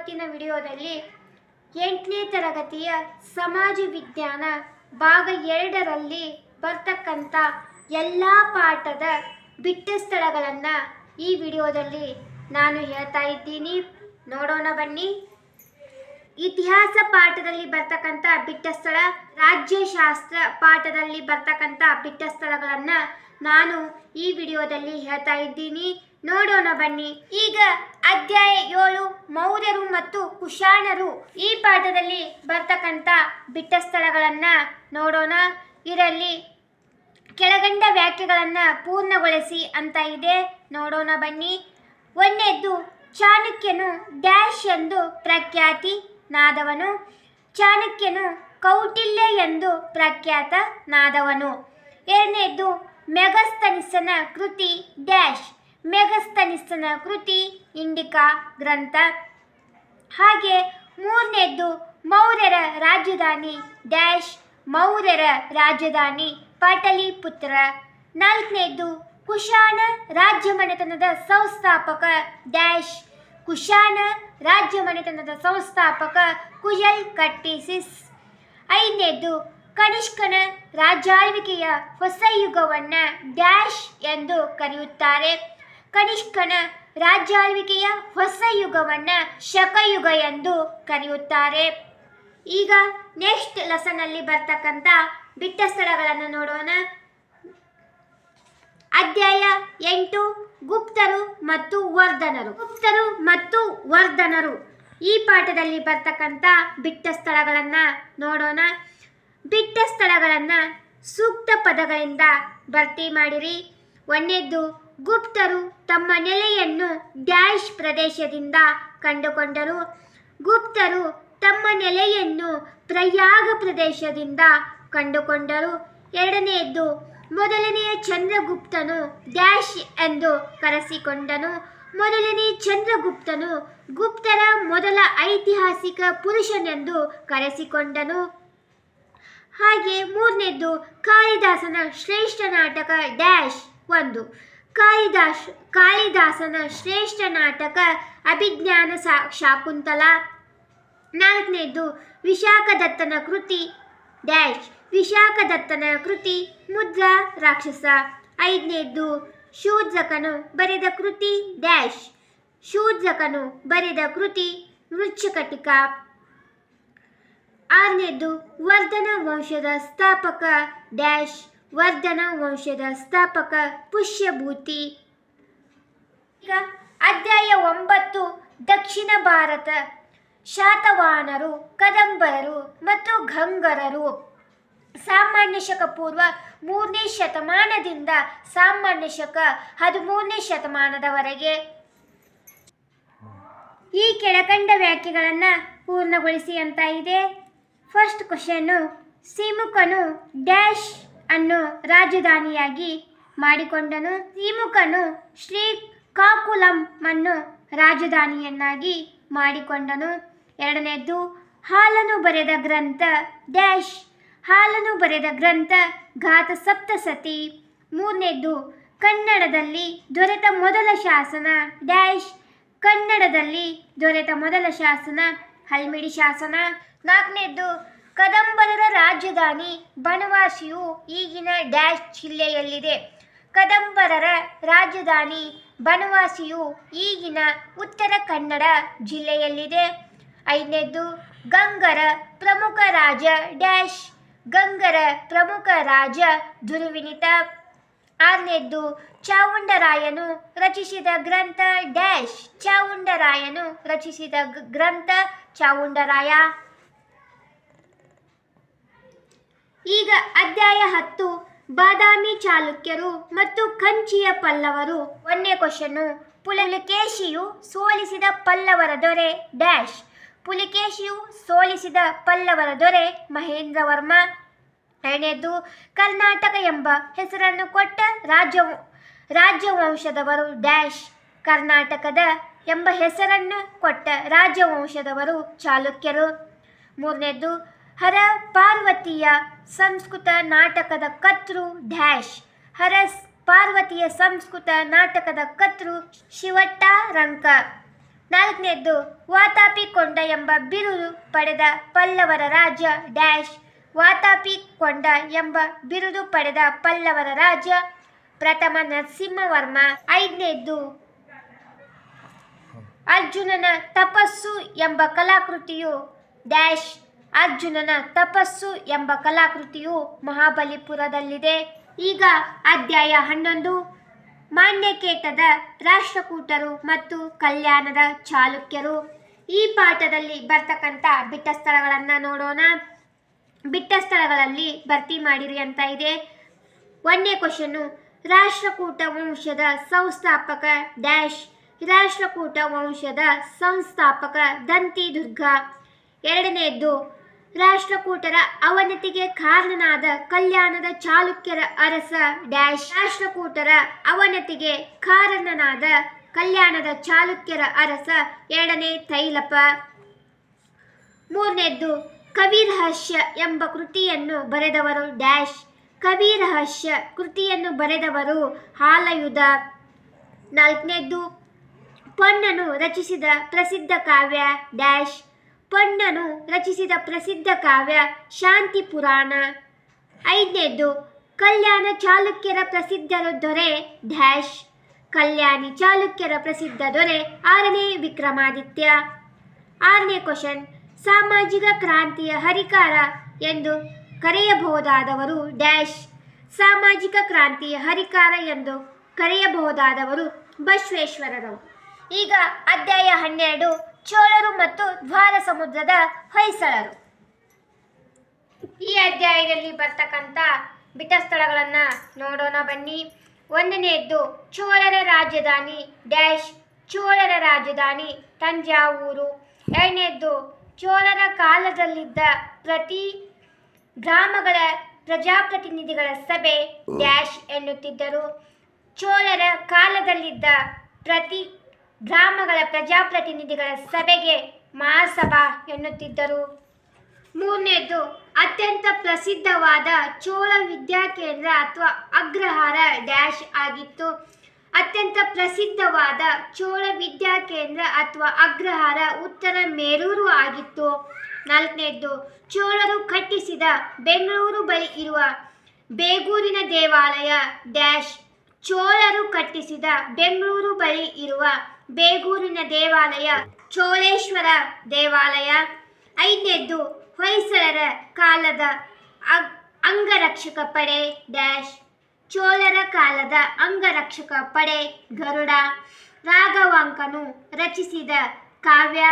ಇವತ್ತಿನ ವಿಡಿಯೋದಲ್ಲಿ ಎಂಟನೇ ತರಗತಿಯ ಸಮಾಜ ವಿಜ್ಞಾನ ಭಾಗ ಎರಡರಲ್ಲಿ ಬರ್ತಕ್ಕಂಥ ಎಲ್ಲ ಪಾಠದ ಬಿಟ್ಟ ಸ್ಥಳಗಳನ್ನು ಈ ವಿಡಿಯೋದಲ್ಲಿ ನಾನು ಹೇಳ್ತಾ ಇದ್ದೀನಿ. ನೋಡೋಣ ಬನ್ನಿ. ಇತಿಹಾಸ ಪಾಠದಲ್ಲಿ ಬರ್ತಕ್ಕಂಥ ಬಿಟ್ಟ ಸ್ಥಳ ರಾಜ್ಯಶಾಸ್ತ್ರ ಪಾಠದಲ್ಲಿ ಬರ್ತಕ್ಕಂಥ ಬಿಟ್ಟ ಸ್ಥಳಗಳನ್ನು ನಾನು ಈ ವಿಡಿಯೋದಲ್ಲಿ ಹೇಳ್ತಾ ಇದ್ದೀನಿ. ನೋಡೋಣ ಬನ್ನಿ. ಈಗ ಅಧ್ಯಾಯ ಏಳು, ಮೌರ್ಯರು ಮತ್ತು ಕುಶಾಣರು ಈ ಪಾಠದಲ್ಲಿ ಬರ್ತಕ್ಕಂಥ ಬಿಟ್ಟ ಸ್ಥಳಗಳನ್ನು ನೋಡೋಣ. ಇದರಲ್ಲಿ ಕೆಳಗಂಡ ವ್ಯಾಖ್ಯೆಗಳನ್ನು ಪೂರ್ಣಗೊಳಿಸಿ ಅಂತ ಇದೆ. ನೋಡೋಣ ಬನ್ನಿ. ಒಂದೆದ್ದು ಚಾಣಕ್ಯನು ಡ್ಯಾಶ್ ಎಂದು ಪ್ರಖ್ಯಾತಿ ನಾದವನು ಚಾಣಕ್ಯನು ಕೌಟಿಲ್ಯ ಎಂದು ಪ್ರಖ್ಯಾತ ನಾದವನು ಎರಡನೇದ್ದು ಮೆಗಸ್ತನಿಸನ ಕೃತಿ ಡ್ಯಾಶ್. ಮೆಗಸ್ತನಿಸನ ಕೃತಿ, ಇಂಡಿಕಾ ಗ್ರಂಥ. ಹಾಗೆ ಮೂರನೇದ್ದು ಮೌರ್ಯರ ರಾಜಧಾನಿ ಡ್ಯಾಶ್, ಮೌರ್ಯರ ರಾಜಧಾನಿ ಪಾಟಲಿಪುತ್ರ. ನಾಲ್ಕನೇದ್ದು ಕುಶಾಣ ರಾಜ್ಯಮನೆತನದ ಸಂಸ್ಥಾಪಕ ಡ್ಯಾಶ್, ಕುಶಾಣ ರಾಜ್ಯಮನೆತನದ ಸಂಸ್ಥಾಪಕ ಕುಯಲ್ ಕಟ್ಟಿಸಿಸ್. ಐದನೇದ್ದು ಕನಿಷ್ಕನ ರಾಜ್ಯಾಳ್ವಿಕೆಯ ಹೊಸ ಯುಗವನ್ನು ಡ್ಯಾಶ್ ಎಂದು ಕರೆಯುತ್ತಾರೆ. ಕನಿಷ್ಕನ ರಾಜ್ಯಾಳ್ವಿಕೆಯ ಹೊಸ ಯುಗವನ್ನು ಶಕಯುಗ ಎಂದು ಕರೆಯುತ್ತಾರೆ. ಈಗ ನೆಕ್ಸ್ಟ್ ಲೆಸನಲ್ಲಿ ಬರ್ತಕ್ಕಂಥ ಬಿಟ್ಟ ಸ್ಥಳಗಳನ್ನು ನೋಡೋಣ. ಅಧ್ಯಾಯ ಎಂಟು, ಗುಪ್ತರು ಮತ್ತು ವರ್ಧನರು. ಗುಪ್ತರು ಮತ್ತು ವರ್ಧನರು. ಈ ಪಾಠದಲ್ಲಿ ಬರ್ತಕ್ಕಂಥ ಬಿಟ್ಟ ಸ್ಥಳಗಳನ್ನು ನೋಡೋಣ. ಬಿಟ್ಟ ಸ್ಥಳಗಳನ್ನು ಸೂಕ್ತ ಪದಗಳಿಂದ ಭರ್ತಿ ಮಾಡಿರಿ. ಒಂದನೇದ್ದು ಗುಪ್ತರು ತಮ್ಮ ನೆಲೆಯನ್ನು ಡ್ಯಾಶ್ ಪ್ರದೇಶದಿಂದ ಕಂಡುಕೊಂಡರು. ಗುಪ್ತರು ತಮ್ಮ ನೆಲೆಯನ್ನು ಪ್ರಯಾಗ ಪ್ರದೇಶದಿಂದ ಕಂಡುಕೊಂಡರು. ಎರಡನೆಯದ್ದು, ಮೊದಲನೆಯ ಚಂದ್ರಗುಪ್ತನು ಡ್ಯಾಶ್ ಎಂದು ಕರೆಸಿಕೊಂಡನು. ಮೊದಲನೇ ಚಂದ್ರಗುಪ್ತನು ಗುಪ್ತರ ಮೊದಲ ಐತಿಹಾಸಿಕ ಪುರುಷನೆಂದು ಕರೆಸಿಕೊಂಡನು. ಹಾಗೆ ಮೂರನೇದ್ದು ಕಾಳಿದಾಸನ ಶ್ರೇಷ್ಠ ನಾಟಕ ಡ್ಯಾಶ್ ಒಂದು. ಕಾಳಿದಾಸ್, ಕಾಳಿದಾಸನ ಶ್ರೇಷ್ಠ ನಾಟಕ ಅಭಿಜ್ಞಾನ ಸಾ, ಶಾಕುಂತಲ. ನಾಲ್ಕನೇದು ವಿಶಾಖದತ್ತನ ಕೃತಿ ಡ್ಯಾಶ್, ವಿಶಾಖದತ್ತನ ಕೃತಿ ಮುದ್ರಾ ರಾಕ್ಷಸ. ಐದನೇದು ಶೂದ್ರಕನು ಬರೆದ ಕೃತಿ ಡ್ಯಾಶ್, ಶೂದ್ರಕನು ಬರೆದ ಕೃತಿ ವೃಕ್ಷಕಟಿಕ. ಆರನೇದು ವರ್ಧನ ವಂಶದ ಸ್ಥಾಪಕ ಡ್ಯಾಶ್ ವರ್ಧನ ವಂಶದ ಸ್ಥಾಪಕ ಪುಷ್ಯಭೂತಿ. ಈಗ ಅಧ್ಯಾಯ ಒಂಬತ್ತು, ದಕ್ಷಿಣ ಭಾರತ. ಶಾತವಾಹನರು ಕದಂಬರರು ಮತ್ತು ಗಂಗರರು ಸಾಮಾನ್ಯ ಶಕ ಪೂರ್ವ ಮೂರನೇ ಶತಮಾನದಿಂದ ಸಾಮಾನ್ಯ ಶಕ ಹದಿಮೂರನೇ ಶತಮಾನದವರೆಗೆ. ಈ ಕೆಳಕಂಡ ವ್ಯಾಖ್ಯೆಗಳನ್ನು ಪೂರ್ಣಗೊಳಿಸಿ ಅಂತ ಇದೆ. ಫಸ್ಟ್ ಕ್ವಶನ್ನು ಸಿಮುಕನು ಡ್ಯಾಶ್ ಅನ್ನು ರಾಜಧಾನಿಯಾಗಿ ಮಾಡಿಕೊಂಡನು. ಸಿಮುಕನು ಶ್ರೀ ಕಾಕುಲಂ ಅನ್ನು ರಾಜಧಾನಿಯನ್ನಾಗಿ ಮಾಡಿಕೊಂಡನು. ಎರಡನೇದ್ದು ಹಾಲನು ಬರೆದ ಗ್ರಂಥ ಡ್ಯಾಶ್. ಹಾಲನು ಬರೆದ ಗ್ರಂಥ ಘಾತ ಸಪ್ತಸತಿ. ಮೂರನೇದ್ದು ಕನ್ನಡದಲ್ಲಿ ದೊರೆತ ಮೊದಲ ಶಾಸನ ಡ್ಯಾಶ್. ಕನ್ನಡದಲ್ಲಿ ದೊರೆತ ಮೊದಲ ಶಾಸನ ಹಲ್ಮಿಡಿ ಶಾಸನ. ನಾಲ್ಕನೇದ್ದು ಕದಂಬರರ ರಾಜಧಾನಿ ಬನವಾಸಿಯು ಈಗಿನ ಡ್ಯಾಶ್ ಜಿಲ್ಲೆಯಲ್ಲಿದೆ. ಕದಂಬರರ ರಾಜಧಾನಿ ಬನವಾಸಿಯು ಈಗಿನ ಉತ್ತರ ಕನ್ನಡ ಜಿಲ್ಲೆಯಲ್ಲಿದೆ. ಐದನೇದ್ದು ಗಂಗರ ಪ್ರಮುಖ ರಾಜ ಡ್ಯಾಶ್, ಗಂಗರ ಪ್ರಮುಖ ರಾಜ ದುರ್ವಿನಿತ. ಆರನೇದ್ದು ಚಾವುಂಡರಾಯನು ರಚಿಸಿದ ಗ್ರಂಥ ಡ್ಯಾಶ್ ಚಾವುಂಡರಾಯನು ರಚಿಸಿದ ಗ್ರಂಥ ಚಾವುಂಡರಾಯ ಈಗ ಅಧ್ಯಾಯ ಹತ್ತು, ಬಾದಾಮಿ ಚಾಲುಕ್ಯರು ಮತ್ತು ಕಂಚಿಯ ಪಲ್ಲವರು. ಒಂದೇ ಕ್ವಶನ್ನು ಪುಲಕೇಶಿಯು ಸೋಲಿಸಿದ ಪಲ್ಲವರ ದೊರೆ, ಡ್ಯಾಶ್. ಪುಲಿಕೇಶಿಯು ಸೋಲಿಸಿದ ಪಲ್ಲವರ ದೊರೆ, ಮಹೇಂದ್ರ ವರ್ಮ. ಎರಡನೇದು, ಕರ್ನಾಟಕ ಎಂಬ ಹೆಸರನ್ನು ಕೊಟ್ಟ ರಾಜ್ಯ ರಾಜ್ಯವಂಶದವರು ಡ್ಯಾಶ್. ಕರ್ನಾಟಕದ ಎಂಬ ಹೆಸರನ್ನು ಕೊಟ್ಟ ರಾಜವಂಶದವರು ಚಾಲುಕ್ಯರು. ಮೂರನೇದ್ದು ಹರ ಪಾರ್ವತಿಯ ಸಂಸ್ಕೃತ ನಾಟಕದ ಕರ್ತೃ ಡ್ಯಾಶ್. ಹರ ಪಾರ್ವತಿಯ ಸಂಸ್ಕೃತ ನಾಟಕದ ಕರ್ತೃ ಶಿವಟ್ಟ ರಂಕ. ನಾಲ್ಕನೇದ್ದು ವಾತಾಪಿಕೊಂಡ ಎಂಬ ಬಿರುದು ಪಡೆದ ಪಲ್ಲವರ ರಾಜ ಡ್ಯಾಶ್. ವಾತಾಪಿಕೊಂಡ ಎಂಬ ಬಿರುದು ಪಡೆದ ಪಲ್ಲವರ ರಾಜ ಪ್ರಥಮ ನರಸಿಂಹವರ್ಮ. ಐದನೇದ್ದು, ಅರ್ಜುನನ ತಪಸ್ಸು ಎಂಬ ಕಲಾಕೃತಿಯು ಡ್ಯಾಶ್. ಅರ್ಜುನನ ತಪಸ್ಸು ಎಂಬ ಕಲಾಕೃತಿಯು ಮಹಾಬಲಿಪುರದಲ್ಲಿದೆ. ಈಗ ಅಧ್ಯಾಯ ಹನ್ನೊಂದು. ಮಾನ್ಯಕೇತದ ರಾಷ್ಟ್ರಕೂಟರು ಮತ್ತು ಕಲ್ಯಾಣದ ಚಾಲುಕ್ಯರು. ಈ ಪಾಠದಲ್ಲಿ ಬರ್ತಕ್ಕಂಥ ಬಿಟ್ಟ ಸ್ಥಳಗಳನ್ನು ನೋಡೋಣ. ಬಿಟ್ಟ ಸ್ಥಳಗಳಲ್ಲಿ ಭರ್ತಿ ಮಾಡಿರಿ ಅಂತ ಇದೆ. ಒಂದನೇ ಕ್ವಶನ್ನು ರಾಷ್ಟ್ರಕೂಟ ವಂಶದ ಸಂಸ್ಥಾಪಕ ಡ್ಯಾಶ್, ರಾಷ್ಟ್ರಕೂಟ ವಂಶದ ಸಂಸ್ಥಾಪಕ ದಂತಿದುರ್ಗ. ಎರಡನೆಯದ್ದು ರಾಷ್ಟ್ರಕೂಟರ ಅವನತಿಗೆ ಕಾರಣನಾದ ಕಲ್ಯಾಣದ ಚಾಲುಕ್ಯರ ಅರಸ ಡ್ಯಾಶ್. ರಾಷ್ಟ್ರಕೂಟರ ಅವನತಿಗೆ ಕಾರಣನಾದ ಕಲ್ಯಾಣದ ಚಾಲುಕ್ಯರ ಅರಸ ಎರಡನೇ ತೈಲಪ ಮೂರನೇದ್ದು ಕವಿರಹಸ್ಯ ಎಂಬ ಕೃತಿಯನ್ನು ಬರೆದವರು ಡ್ಯಾಶ್. ಕವಿರಹಸ್ಯ ಕೃತಿಯನ್ನು ಬರೆದವರು ಹಾಲಯುಧ. ನಾಲ್ಕನೇದ್ದು, ಪೊನ್ನನು ರಚಿಸಿದ ಪ್ರಸಿದ್ಧ ಕಾವ್ಯ ಡ್ಯಾಶ್. ಪೊನ್ನನು ರಚಿಸಿದ ಪ್ರಸಿದ್ಧ ಕಾವ್ಯ ಶಾಂತಿ ಪುರಾಣ. ಐದನೇದು, ಕಲ್ಯಾಣ ಚಾಲುಕ್ಯರ ಪ್ರಸಿದ್ಧ ದೊರೆ ಡ್ಯಾಶ್. ಕಲ್ಯಾಣಿ ಚಾಲುಕ್ಯರ ಪ್ರಸಿದ್ಧ ದೊರೆ ಆರನೇ ವಿಕ್ರಮಾದಿತ್ಯ. ಆರನೇ ಕ್ವಶನ್, ಸಾಮಾಜಿಕ ಕ್ರಾಂತಿಯ ಹರಿಕಾರ ಎಂದು ಕರೆಯಬಹುದಾದವರು ಡ್ಯಾಶ್. ಸಾಮಾಜಿಕ ಕ್ರಾಂತಿಯ ಹರಿಕಾರ ಎಂದು ಕರೆಯಬಹುದಾದವರು ಬಸವೇಶ್ವರರು. ಈಗ ಅಧ್ಯಾಯ ಹನ್ನೆರಡು ಚೋಳರು ಮತ್ತು ದ್ವಾರ ಸಮುದ್ರದ ಹೊಯ್ಸಳರು. ಈ ಅಧ್ಯಾಯದಲ್ಲಿ ಬರ್ತಕ್ಕಂಥ ಬಿಟ್ಟ ಸ್ಥಳಗಳನ್ನು ನೋಡೋಣ ಬನ್ನಿ. ಒಂದನೆಯದ್ದು, ಚೋಳರ ರಾಜಧಾನಿ ಡ್ಯಾಶ್, ಚೋಳರ ರಾಜಧಾನಿ ತಂಜಾವೂರು. ಎರಡನೇದ್ದು ಚೋಳರ ಕಾಲದಲ್ಲಿದ್ದ ಪ್ರತಿ ಗ್ರಾಮಗಳ ಪ್ರಜಾಪ್ರತಿನಿಧಿಗಳ ಸಭೆ ಡ್ಯಾಶ್ ಎನ್ನುತ್ತಿದ್ದರು. ಚೋಳರ ಕಾಲದಲ್ಲಿದ್ದ ಪ್ರತಿ ಗ್ರಾಮಗಳ ಪ್ರಜಾಪ್ರತಿನಿಧಿಗಳ ಸಭೆಗೆ ಮಹಾಸಭಾ ಎನ್ನುತ್ತಿದ್ದರು. ಮೂರನೇದು, ಅತ್ಯಂತ ಪ್ರಸಿದ್ಧವಾದ ಚೋಳ ವಿದ್ಯಾಕೇಂದ್ರ ಅಥವಾ ಅಗ್ರಹಾರ ಡ್ಯಾಶ್ ಆಗಿತ್ತು. ಅತ್ಯಂತ ಪ್ರಸಿದ್ಧವಾದ ಚೋಳ ವಿದ್ಯಾಕೇಂದ್ರ ಅಥವಾ ಅಗ್ರಹಾರ ಉತ್ತರ ಮೇರೂರು ಆಗಿತ್ತು. ನಾಲ್ಕನೇದು, ಚೋಳರು ಕಟ್ಟಿಸಿದ ಬೆಂಗಳೂರು ಬಳಿ ಇರುವ ಬೇಗೂರಿನ ದೇವಾಲಯ ಡ್ಯಾಶ್ ಚೋಳರು ಕಟ್ಟಿಸಿದ ಬೆಂಗಳೂರು ಬಳಿ ಇರುವ ಬೇಗೂರಿನ ದೇವಾಲಯ ಚೋಳೇಶ್ವರ ದೇವಾಲಯ ಐದನೇದ್ದು ಹೊಯ್ಸಳರ ಕಾಲದ ಅಗ್- ಅಂಗರಕ್ಷಕ ಪಡೆ ಡ್ಯಾಶ್. ಚೋಳರ ಕಾಲದ ಅಂಗರಕ್ಷಕ ಪಡೆ ಗರುಡ. ರಾಘವಾಂಕನು ರಚಿಸಿದ ಕಾವ್ಯ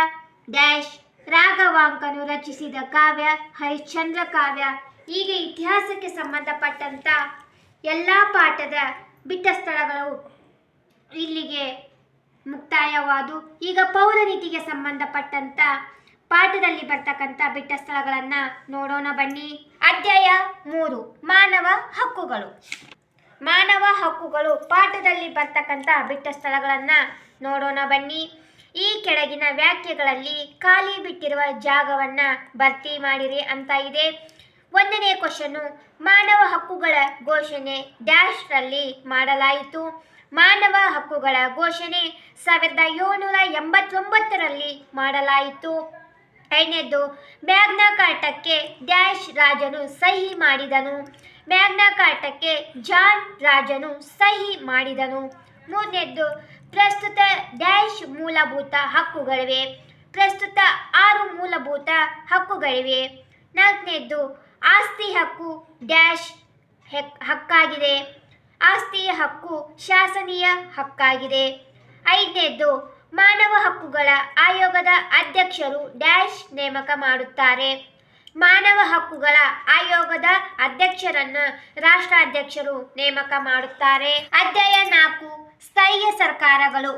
ಡ್ಯಾಶ್. ರಾಘವಾಂಕನು ರಚಿಸಿದ ಕಾವ್ಯ ಹರಿಶ್ಚಂದ್ರ ಕಾವ್ಯ. ಹೀಗೆ ಇತಿಹಾಸಕ್ಕೆ ಸಂಬಂಧಪಟ್ಟಂಥ ಎಲ್ಲ ಪಾಠದ ಬಿಟ್ಟ ಸ್ಥಳಗಳು ಇಲ್ಲಿಗೆ ಮುಕ್ತಾಯವಾದು. ಈಗ ಪೌರ ನೀತಿಗೆ ಸಂಬಂಧಪಟ್ಟಂತ ಪಾಠದಲ್ಲಿ ಬರ್ತಕ್ಕಂಥ ಬಿಟ್ಟ ಸ್ಥಳಗಳನ್ನು ನೋಡೋಣ ಬನ್ನಿ. ಅಧ್ಯಾಯ ಮೂರು, ಮಾನವ ಹಕ್ಕುಗಳು. ಮಾನವ ಹಕ್ಕುಗಳು ಪಾಠದಲ್ಲಿ ಬರ್ತಕ್ಕಂಥ ಬಿಟ್ಟ ಸ್ಥಳಗಳನ್ನು ನೋಡೋಣ ಬನ್ನಿ. ಈ ಕೆಳಗಿನ ವ್ಯಾಖ್ಯೆಗಳಲ್ಲಿ ಖಾಲಿ ಬಿಟ್ಟಿರುವ ಜಾಗವನ್ನು ಭರ್ತಿ ಮಾಡಿರಿ ಅಂತ ಇದೆ. ಒಂದನೇ ಕ್ವಶನ್ನು ಮಾನವ ಹಕ್ಕುಗಳ ಘೋಷಣೆ ಡ್ಯಾಶ್ರಲ್ಲಿ ಮಾಡಲಾಯಿತು. ಮಾನವ ಹಕ್ಕುಗಳ ಘೋಷಣೆ ಸಾವಿರದ ಏಳ್ನೂರ ಎಂಬತ್ತೊಂಬತ್ತರಲ್ಲಿ ಮಾಡಲಾಯಿತು. ಐದನೇದು, ಮ್ಯಾಗ್ನಾ ಕಾರ್ಟಕ್ಕೆ ಡ್ಯಾಶ್ ರಾಜನು ಸಹಿ ಮಾಡಿದನು. ಮ್ಯಾಗ್ನಾ ಕಾರ್ಟಕ್ಕೆ ಜಾನ್ ರಾಜನು ಸಹಿ ಮಾಡಿದನು. ಮೂರನೇದ್ದು ಪ್ರಸ್ತುತ ಡ್ಯಾಶ್ ಮೂಲಭೂತ ಹಕ್ಕುಗಳಿವೆ. ಪ್ರಸ್ತುತ ಆರು ಮೂಲಭೂತ ಹಕ್ಕುಗಳಿವೆ. ನಾಲ್ಕನೇದ್ದು ಆಸ್ತಿ ಹಕ್ಕು ಡ್ಯಾಶ್ ಹೆಕ್ ಹಕ್ಕಾಗಿದೆ. ಆಸ್ತಿಯ ಹಕ್ಕು ಶಾಸನೀಯ ಹಕ್ಕಾಗಿದೆ. ಐದನೇದ್ದು, ಮಾನವ ಹಕ್ಕುಗಳ ಆಯೋಗದ ಅಧ್ಯಕ್ಷರು ಡ್ಯಾಶ್ ನೇಮಕ ಮಾಡುತ್ತಾರೆ. ಮಾನವ ಹಕ್ಕುಗಳ ಆಯೋಗದ ಅಧ್ಯಕ್ಷರನ್ನು ರಾಷ್ಟ್ರಾಧ್ಯಕ್ಷರು ನೇಮಕ ಮಾಡುತ್ತಾರೆ. ಅಧ್ಯಾಯ ನಾಲ್ಕು, ಸ್ಥಳೀಯ ಸರ್ಕಾರಗಳು.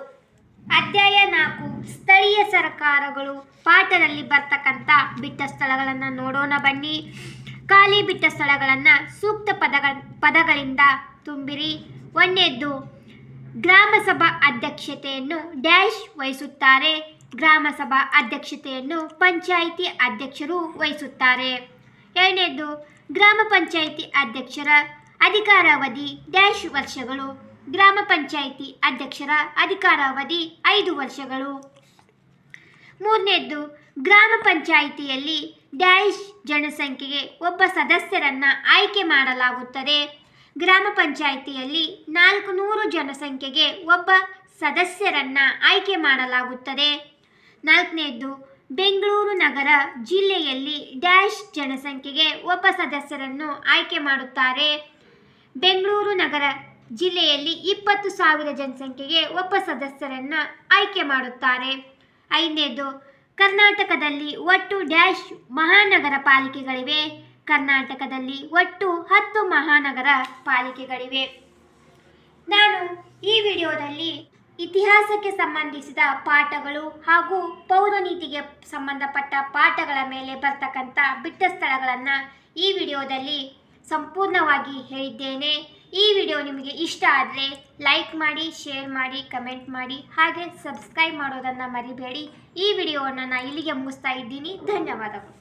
ಅಧ್ಯಾಯ ನಾಲ್ಕು, ಸ್ಥಳೀಯ ಸರ್ಕಾರಗಳು ಪಾಠದಲ್ಲಿ ಬರ್ತಕ್ಕಂಥ ಬಿಟ್ಟ ಸ್ಥಳಗಳನ್ನು ನೋಡೋಣ ಬನ್ನಿ. ಖಾಲಿ ಬಿಟ್ಟ ಸ್ಥಳಗಳನ್ನು ಸೂಕ್ತ ಪದಗಳ, ಪದಗಳಿಂದ ತುಂಬಿರಿ. ಒಂದನೇದ್ದು ಗ್ರಾಮ ಸಭಾ ಅಧ್ಯಕ್ಷತೆಯನ್ನು ಡ್ಯಾಶ್ ವಹಿಸುತ್ತಾರೆ. ಗ್ರಾಮ ಸಭಾ ಅಧ್ಯಕ್ಷತೆಯನ್ನು ಪಂಚಾಯಿತಿ ಅಧ್ಯಕ್ಷರು ವಹಿಸುತ್ತಾರೆ. ಎರಡನೇದು ಗ್ರಾಮ ಪಂಚಾಯಿತಿ ಅಧ್ಯಕ್ಷರ ಅಧಿಕಾರಾವಧಿ ಡ್ಯಾಶ್ ವರ್ಷಗಳು. ಗ್ರಾಮ ಪಂಚಾಯಿತಿ ಅಧ್ಯಕ್ಷರ ಅಧಿಕಾರಾವಧಿ ಐದು ವರ್ಷಗಳು. ಮೂರನೇದ್ದು, ಗ್ರಾಮ ಪಂಚಾಯಿತಿಯಲ್ಲಿ ಡ್ಯಾಶ್ ಜನಸಂಖ್ಯೆಗೆ ಒಬ್ಬ ಸದಸ್ಯರನ್ನು ಆಯ್ಕೆ ಮಾಡಲಾಗುತ್ತದೆ. ಗ್ರಾಮ ಪಂಚಾಯಿತಿಯಲ್ಲಿ ನಾಲ್ಕು ನೂರು ಜನಸಂಖ್ಯೆಗೆ ಒಬ್ಬ ಸದಸ್ಯರನ್ನು ಆಯ್ಕೆ ಮಾಡಲಾಗುತ್ತದೆ. ನಾಲ್ಕನೇದ್ದು, ಬೆಂಗಳೂರು ನಗರ ಜಿಲ್ಲೆಯಲ್ಲಿ ಡ್ಯಾಶ್ ಜನಸಂಖ್ಯೆಗೆ ಒಬ್ಬ ಸದಸ್ಯರನ್ನು ಆಯ್ಕೆ ಮಾಡುತ್ತಾರೆ. ಬೆಂಗಳೂರು ನಗರ ಜಿಲ್ಲೆಯಲ್ಲಿ ಇಪ್ಪತ್ತು ಸಾವಿರ ಜನಸಂಖ್ಯೆಗೆ ಒಬ್ಬ ಸದಸ್ಯರನ್ನು ಆಯ್ಕೆ ಮಾಡುತ್ತಾರೆ. ಐದನೇದು ಕರ್ನಾಟಕದಲ್ಲಿ ಒಟ್ಟು ಡ್ಯಾಶ್ ಮಹಾನಗರ ಪಾಲಿಕೆಗಳಿವೆ. ಕರ್ನಾಟಕದಲ್ಲಿ ಒಟ್ಟು ಹತ್ತು ಮಹಾನಗರ ಪಾಲಿಕೆಗಳಿವೆ. ನಾನು ಈ ವಿಡಿಯೋದಲ್ಲಿ ಇತಿಹಾಸಕ್ಕೆ ಸಂಬಂಧಿಸಿದ ಪಾಠಗಳು ಹಾಗೂ ಪೌರನೀತಿಗೆ ಸಂಬಂಧಪಟ್ಟ ಪಾಠಗಳ ಮೇಲೆ ಬರ್ತಕ್ಕಂಥ ಬಿಟ್ಟ ಸ್ಥಳಗಳನ್ನು ಈ ವಿಡಿಯೋದಲ್ಲಿ ಸಂಪೂರ್ಣವಾಗಿ ಹೇಳಿದ್ದೇನೆ. ಈ ವಿಡಿಯೋ ನಿಮಗೆ ಇಷ್ಟ ಆದರೆ ಲೈಕ್ ಮಾಡಿ, ಶೇರ್ ಮಾಡಿ, ಕಮೆಂಟ್ ಮಾಡಿ, ಹಾಗೆ ಸಬ್ಸ್ಕ್ರೈಬ್ ಮಾಡೋದನ್ನು ಮರಿಬೇಡಿ. ಈ ವಿಡಿಯೋವನ್ನು ನಾನು ಇಲ್ಲಿಗೆ ಮುಗಿಸ್ತಾ ಇದ್ದೀನಿ. ಧನ್ಯವಾದಗಳು.